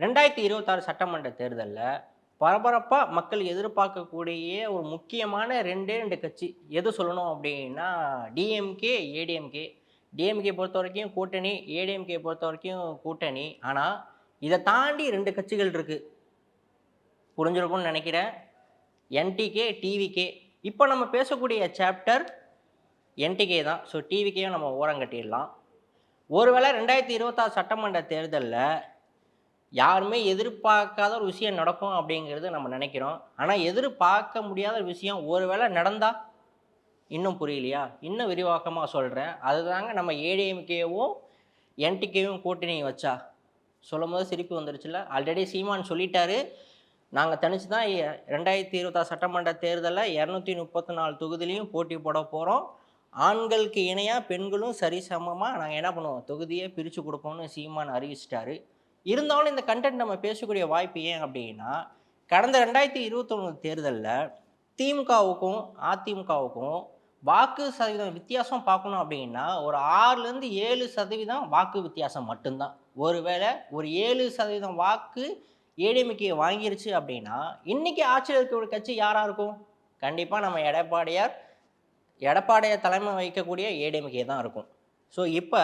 ரெண்டாயிரத்தி இருபத்தாறு சட்டமன்ற தேர்தலில் பரபரப்பாக மக்கள் எதிர்பார்க்கக்கூடிய ஒரு முக்கியமான ரெண்டே ரெண்டு கட்சி. எது சொல்லணும் அப்படின்னா டிஎம்கே ஏடிஎம்கே டிஎம்கே பொறுத்த வரைக்கும் கூட்டணி ஏடிஎம்கே பொறுத்த வரைக்கும் கூட்டணி. ஆனால் இதை தாண்டி ரெண்டு கட்சிகள் இருக்குது புரிஞ்சிருக்கும்னு நினைக்கிறேன். என்டிகே டிவிகே இப்போ நம்ம பேசக்கூடிய சாப்டர் என்டிகே தான். ஸோ டிவிக்கையும் நம்ம ஓரம் கட்டிடலாம். ஒருவேளை ரெண்டாயிரத்தி இருபத்தாறு சட்டமன்ற தேர்தலில் யாருமே எதிர்பார்க்காத ஒரு விஷயம் நடக்கும் அப்படிங்கிறது நம்ம நினைக்கிறோம். ஆனால் எதிர்பார்க்க முடியாத ஒரு விஷயம் ஒருவேளை நடந்தா இன்னும் புரியலையா? இன்னும் விரிவாக்கமாக சொல்கிறேன் அதுதாங்க நம்ம ஏடிஎம்கேவும் என்டிகேவும் கூட்டணி வச்சா. சொல்லும் போது சிரிப்பு வந்துருச்சுல ஆல்ரெடி சீமான் சொல்லிட்டாரு. நாங்கள் தனிச்சு தான் ரெண்டாயிரத்தி இருபத்தாறு சட்டமன்ற தேர்தலில் இரநூத்தி முப்பத்தி நாலு தொகுதியிலையும் போட்டி போட போகிறோம் ஆண்களுக்கு இணையாக பெண்களும் சரிசமமாக நாங்கள் என்ன பண்ணுவோம்? தொகுதியை பிரித்து கொடுப்போம்னு சீமான் அறிவிச்சிட்டாரு. இருந்தாலும் இந்த கண்டென்ட் நம்ம பேசக்கூடிய வாய்ப்பு ஏன் அப்படின்னா கடந்த ரெண்டாயிரத்தி இருபத்தொன்று தேர்தலில் திமுகவுக்கும் அதிமுகவுக்கும் வாக்கு சதவீதம் வித்தியாசம் பார்க்கணும் அப்படின்னா ஒரு ஆறுலேருந்து ஏழு சதவீதம் வாக்கு வித்தியாசம் மட்டும்தான். ஒருவேளை ஒரு ஏழு சதவீதம் வாக்கு ஏடிஎம்கே வாங்கிருச்சு அப்படின்னா இன்றைக்கி ஆட்சியில் இருக்கக்கூடிய கட்சி யாராக இருக்கும்? கண்டிப்பாக நம்ம எடப்பாடியார் எடப்பாடியார் தலைமை வைக்கக்கூடிய ஏடிஎம்கே தான் இருக்கும். ஸோ இப்போ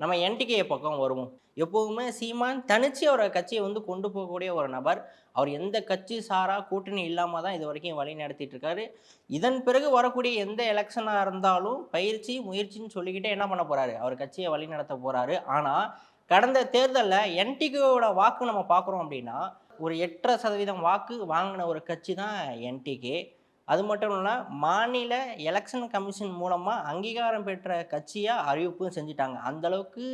நம்ம என்டிகே பக்கம் வருவோம். எப்போதுமே சீமான் தனிச்சு அவரை கட்சியை வந்து கொண்டு போகக்கூடிய ஒரு நபர். அவர் எந்த கட்சி சாரா கூட்டணி இல்லாமல் தான் இது வரைக்கும் வழி நடத்திட்டு இருக்காரு. இதன் பிறகு வரக்கூடிய எந்த எலெக்ஷனாக இருந்தாலும் பயிற்சி முயற்சின்னு சொல்லிக்கிட்டே என்ன பண்ண போறாரு? அவர் கட்சியை வழி நடத்த போறாரு. ஆனால் கடந்த தேர்தலில் என்டிகேவோட வாக்கு நம்ம பார்க்குறோம் அப்படின்னா ஒரு எட்டரை சதவீதம் வாக்கு வாங்கின ஒரு கட்சி தான் என்டிகே அது மட்டும் இல்லை மாநில எலெக்ஷன் கமிஷன் மூலமாக அங்கீகாரம் பெற்ற கட்சியாக அறிவிப்பும் செஞ்சிட்டாங்க. அந்த அளவுக்கு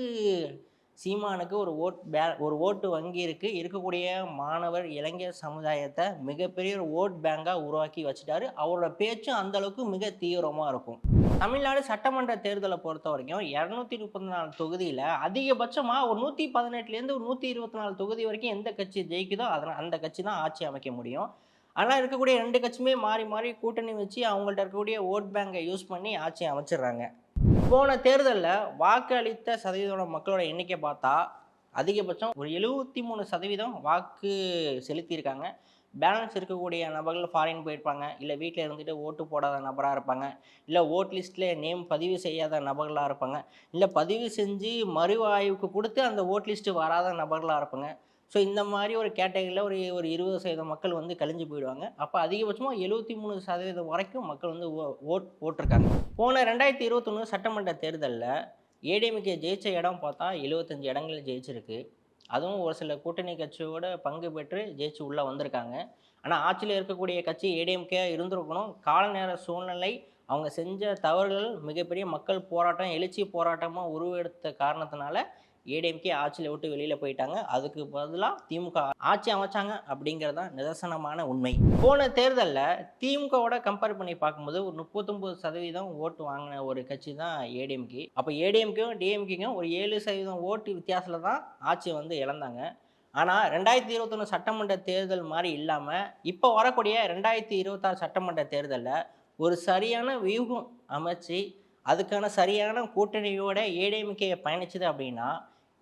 சீமானுக்கு ஒரு ஓட் பே ஒரு ஓட்டு வங்கி இருக்குது இருக்கக்கூடிய மாணவர் இளைஞர் சமுதாயத்தை மிகப்பெரிய ஒரு ஓட் பேங்காக உருவாக்கி வச்சுட்டாரு. அவரோட பேச்சும் அந்த அளவுக்கு மிக தீவிரமாக இருக்கும். தமிழ்நாடு சட்டமன்ற தேர்தலை பொறுத்த வரைக்கும் இரநூத்தி முப்பத்தி நாலு தொகுதியில் அதிகபட்சமாக ஒரு நூற்றி பதினெட்டுலேருந்து ஒரு நூற்றி இருபத்தி நாலு தொகுதி வரைக்கும் எந்த கட்சி ஜெயிக்குதோ அதனால் அந்த கட்சி தான் ஆட்சி அமைக்க முடியும். ஆனால் இருக்கக்கூடிய ரெண்டு கட்சியுமே மாறி மாறி கூட்டணி வச்சு அவங்கள்ட்ட இருக்கக்கூடிய ஓட் பேங்கை யூஸ் பண்ணி ஆட்சியை அமைச்சிடுறாங்க. போன தேர்தலில் வாக்கு அளித்த மக்களோட எண்ணிக்கை பார்த்தா அதிகபட்சம் ஒரு எழுபத்தி மூணு சதவீதம் வாக்கு செலுத்தியிருக்காங்க. பேலன்ஸ் இருக்கக்கூடிய நபர்கள் ஃபாரின் போயிருப்பாங்க. இல்லை வீட்டில் இருந்துட்டு ஓட்டு போடாத நபராக இருப்பாங்க. இல்லை ஓட் லிஸ்ட்டில் நேம் பதிவு செய்யாத நபர்களாக இருப்பாங்க. இல்லை பதிவு செஞ்சு மறு ஆய்வுக்கு கொடுத்து அந்த ஓட் லிஸ்ட்டு வராத நபர்களாக இருப்பாங்க. ஸோ இந்த மாதிரி ஒரு கேட்டகரியில் ஒரு ஒரு இருபது சதவீதம் மக்கள் வந்து கழிஞ்சு போயிடுவாங்க. அப்போ அதிகபட்சமாக எழுபத்தி மூணு சதவீதம் வரைக்கும் மக்கள் வந்து ஓ- ஓட் போட்டிருக்காங்க போன ரெண்டாயிரத்தி இருபத்தொன்று சட்டமன்ற தேர்தலில் ஏடிஎம்கே ஜெயிச்ச இடம் பார்த்தா எழுபத்தஞ்சு இடங்கள் ஜெயிச்சிருக்கு. அதுவும் ஒரு சில கூட்டணி கட்சியோட பங்கு பெற்று ஜெயிச்சு உள்ளே வந்திருக்காங்க. ஆனால் ஆட்சியில் இருக்கக்கூடிய கட்சி ஏடிஎம்கே இருந்திருக்கணும். கால நேர சூழ்நிலை அவங்க செஞ்ச தவறுகள் மிகப்பெரிய மக்கள் போராட்டம் எழுச்சி போராட்டமாக உருவெடுத்த காரணத்தினால ஏடிஎம்கே ஆட்சியில் விட்டு வெளியில் போயிட்டாங்க. அதுக்கு பதிலாக திமுக ஆட்சி அமைச்சாங்க அப்படிங்கிறது தான் நிதர்சனமான உண்மை. போன தேர்தலில் திமுகவோட கம்பேர் பண்ணி பார்க்கும்போது ஒரு முப்பத்தொம்பது சதவீதம் ஓட்டு வாங்கின ஒரு கட்சி தான் ஏடிஎம்கே. அப்போ ஏடிஎம்கேயும் டிஎம்கேக்கும் ஒரு ஏழு சதவீதம் ஓட்டு வித்தியாசத்தில் தான் ஆட்சியை வந்து இழந்தாங்க. ஆனால் ரெண்டாயிரத்தி இருபத்தொன்று சட்டமன்ற தேர்தல் மாதிரி இல்லாமல் இப்போ வரக்கூடிய ரெண்டாயிரத்தி இருபத்தாறு சட்டமன்ற தேர்தலில் ஒரு சரியான வியூகம் அமைச்சு அதுக்கான சரியான கூட்டணியோட ஏடிஎம்கே பயணிச்சது அப்படின்னா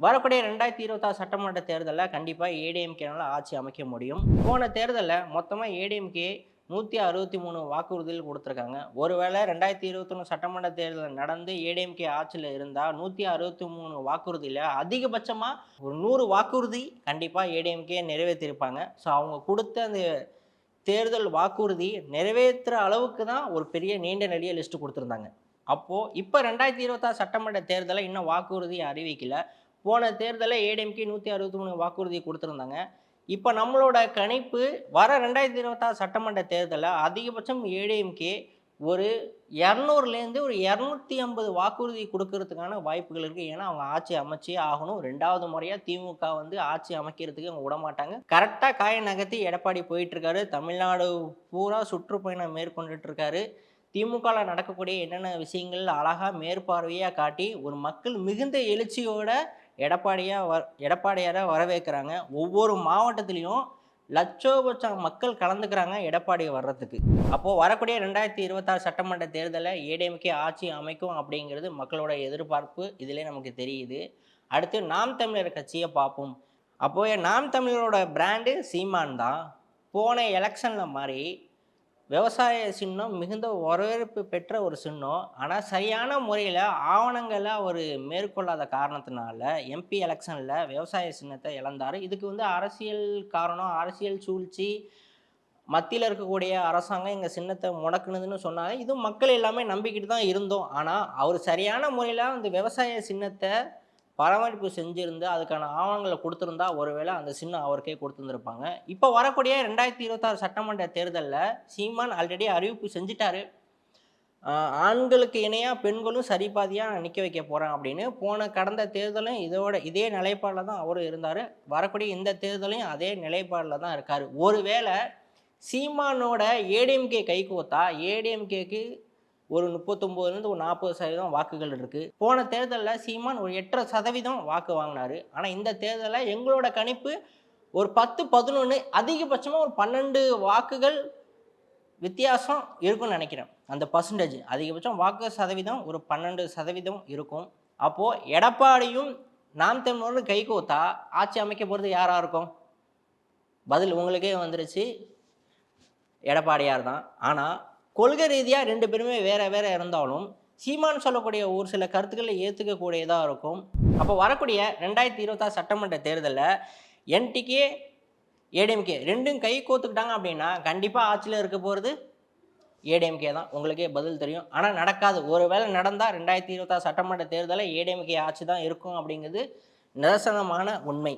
வரக்கூடிய ரெண்டாயிரத்தி இருபத்தாறு சட்டமன்ற தேர்தலில் கண்டிப்பாக ஏடிஎம்கேனால் ஆட்சி அமைக்க முடியும். போன தேர்தலில் மொத்தமாக ஏடிஎம்கே நூற்றி அறுபத்தி மூணு வாக்குறுதிகள் கொடுத்துருக்காங்க. ஒருவேளை ரெண்டாயிரத்தி இருபத்தொன்று சட்டமன்ற தேர்தல் நடந்து ஏடிஎம்கே ஆட்சியில் இருந்தால் நூற்றி அறுபத்தி மூணு வாக்குறுதியில் அதிகபட்சமாக ஒரு நூறு வாக்குறுதி கண்டிப்பாக ஏடிஎம்கே நிறைவேற்றிருப்பாங்க ஸோ அவங்க கொடுத்த அந்த தேர்தல் வாக்குறுதி நிறைவேற்றுற அளவுக்கு தான் ஒரு பெரிய நீண்ட நெடிய லிஸ்ட்டு கொடுத்துருந்தாங்க. அப்போது இப்போ ரெண்டாயிரத்தி இருபத்தாறு சட்டமன்ற தேர்தலை இன்னும் வாக்குறுதி அறிவிக்கலை. போன தேர்தலில் ஏடிஎம்கே நூற்றி அறுபத்தி மூணு வாக்குறுதி கொடுத்துருந்தாங்க. இப்போ நம்மளோட கணிப்பு வர ரெண்டாயிரத்தி இருபத்தாறு சட்டமன்ற தேர்தலில் அதிகபட்சம் ஏடிஎம்கே ஒரு இரநூறுலேருந்து ஒரு இரநூத்தி ஐம்பது வாக்குறுதி கொடுக்கறதுக்கான வாய்ப்புகள் இருக்குது ஏன்னா அவங்க ஆட்சி அமைச்சே ஆகணும். ரெண்டாவது முறையாக திமுக வந்து ஆட்சி அமைக்கிறதுக்கு அவங்க விட மாட்டாங்க கரெக்டாக காய நகர்த்தி எடப்பாடி போயிட்டுருக்காரு. தமிழ்நாடு பூரா சுற்றுப்பயணம் மேற்கொண்டுட்டு இருக்காரு திமுகவில் நடக்கக்கூடிய என்னென்ன விஷயங்கள் அழகாக மேற்பார்வையாக காட்டி ஒரு மக்கள் மிகுந்த எழுச்சியோட எடப்பாடியாக வ எடப்பாடியாரை வரவேற்கிறாங்க. ஒவ்வொரு மாவட்டத்துலேயும் லட்சோபட்ச மக்கள் கலந்துக்கிறாங்க எடப்பாடி வர்றதுக்கு. அப்போது வரக்கூடிய ரெண்டாயிரத்தி இருபத்தாறு சட்டமன்ற தேர்தலை ஏடிஎம்கே ஆட்சி அமைக்கும் அப்படிங்கிறது மக்களோட எதிர்பார்ப்பு. இதிலே நமக்கு தெரியுது. அடுத்து நாம் தமிழர் கட்சியை பார்ப்போம். அப்போது நாம் தமிழரோட பிராண்டு சீமான் தான். போன எலெக்ஷனில் மாதிரி விவசாய சின்னம் மிகுந்த வரவேற்பு பெற்ற ஒரு சின்னம். ஆனால் சரியான முறையில் ஆவணங்களை அவர் மேற்கொள்ளாத காரணத்தினால எம்பி எலெக்ஷனில் விவசாய சின்னத்தை இழந்தார். இதுக்கு வந்து அரசியல் காரணம் அரசியல் சூழ்ச்சி மத்தியில் இருக்கக்கூடிய அரசாங்கம் எங்கள் சின்னத்தை முடக்குனதுன்னு சொன்னாங்க. இது மக்கள் எல்லாமே நம்பிக்கிட்டு தான் இருந்தோம். ஆனால் அவர் சரியான முறையில் அந்த விவசாய சின்னத்தை பராமரிப்பு செஞ்சுருந்து அதுக்கான ஆவணங்களை கொடுத்துருந்தா ஒருவேளை அந்த சின்ன அவருக்கே கொடுத்துருந்துருப்பாங்க. இப்போ வரக்கூடிய ரெண்டாயிரத்தி இருபத்தாறு சட்டமன்ற தேர்தலில் சீமான் ஆல்ரெடி அறிவிப்பு செஞ்சிட்டாரு. ஆண்களுக்கு இணையாக பெண்களும் சரிபாதியாக நிற்க வைக்க போகிறேன் அப்படின்னு போன கடந்த தேர்தலும் இதோட இதே நிலைப்பாடில் தான் அவரும் இருந்தார். வரக்கூடிய இந்த தேர்தலையும் அதே நிலைப்பாடில் தான் இருக்கார். ஒருவேளை சீமானோட ஏடிஎம்கே கை கோத்தா ஏடிஎம்கேக்கு ஒரு முப்பத்தொம்போதுலேருந்து ஒரு நாற்பது சதவீதம் வாக்குகள் இருக்குது போன தேர்தலில் சீமான் ஒரு எட்டரை சதவீதம் வாக்கு வாங்கினார். ஆனால் இந்த தேர்தலில் எங்களோட கணிப்பு ஒரு பத்து பதினொன்று அதிகபட்சமாக ஒரு பன்னெண்டு வாக்குகள் வித்தியாசம் இருக்கும்னு நினைக்கிறேன். அந்த பர்சன்டேஜ் அதிகபட்சம் வாக்கு சதவீதம் ஒரு பன்னெண்டு சதவீதம் இருக்கும். அப்போது எடப்பாடியும் நாம் தமிழோடு கை கோத்தா ஆட்சி அமைக்க போகிறது யாராக இருக்கும்? பதில் உங்களுக்கே வந்துருச்சு. எடப்பாடியார் தான். ஆனால் கொள்கை ரீதியாக ரெண்டு பேருமே வேற வேற இருந்தாலும் சீமான் சொல்லக்கூடிய ஒரு சில கருத்துக்களை ஏற்றுக்கக்கூடியதாக இருக்கும். அப்போ வரக்கூடிய ரெண்டாயிரத்தி இருபத்தாறு சட்டமன்ற தேர்தலில் என்டிகே ஏடிஎம்கே ரெண்டும் கை கோத்துக்கிட்டாங்க அப்படின்னா கண்டிப்பாக ஆட்சியில் இருக்க போகிறது ஏடிஎம்கே தான். உங்களுக்கே பதில் தெரியும். ஆனால் நடக்காது. ஒருவேளை நடந்தால் ரெண்டாயிரத்தி இருபத்தாறு சட்டமன்ற தேர்தலில் ஏடிஎம்கே ஆட்சி தான் இருக்கும் அப்படிங்கிறது நிதர்சனமான உண்மை.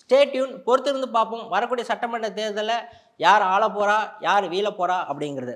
ஸ்டேட்யூன் பொறுத்திருந்து பார்ப்போம். வரக்கூடிய சட்டமன்ற தேர்தலில் யார் ஆள போகிறா யார் வீழ போகிறா அப்படிங்கிறது.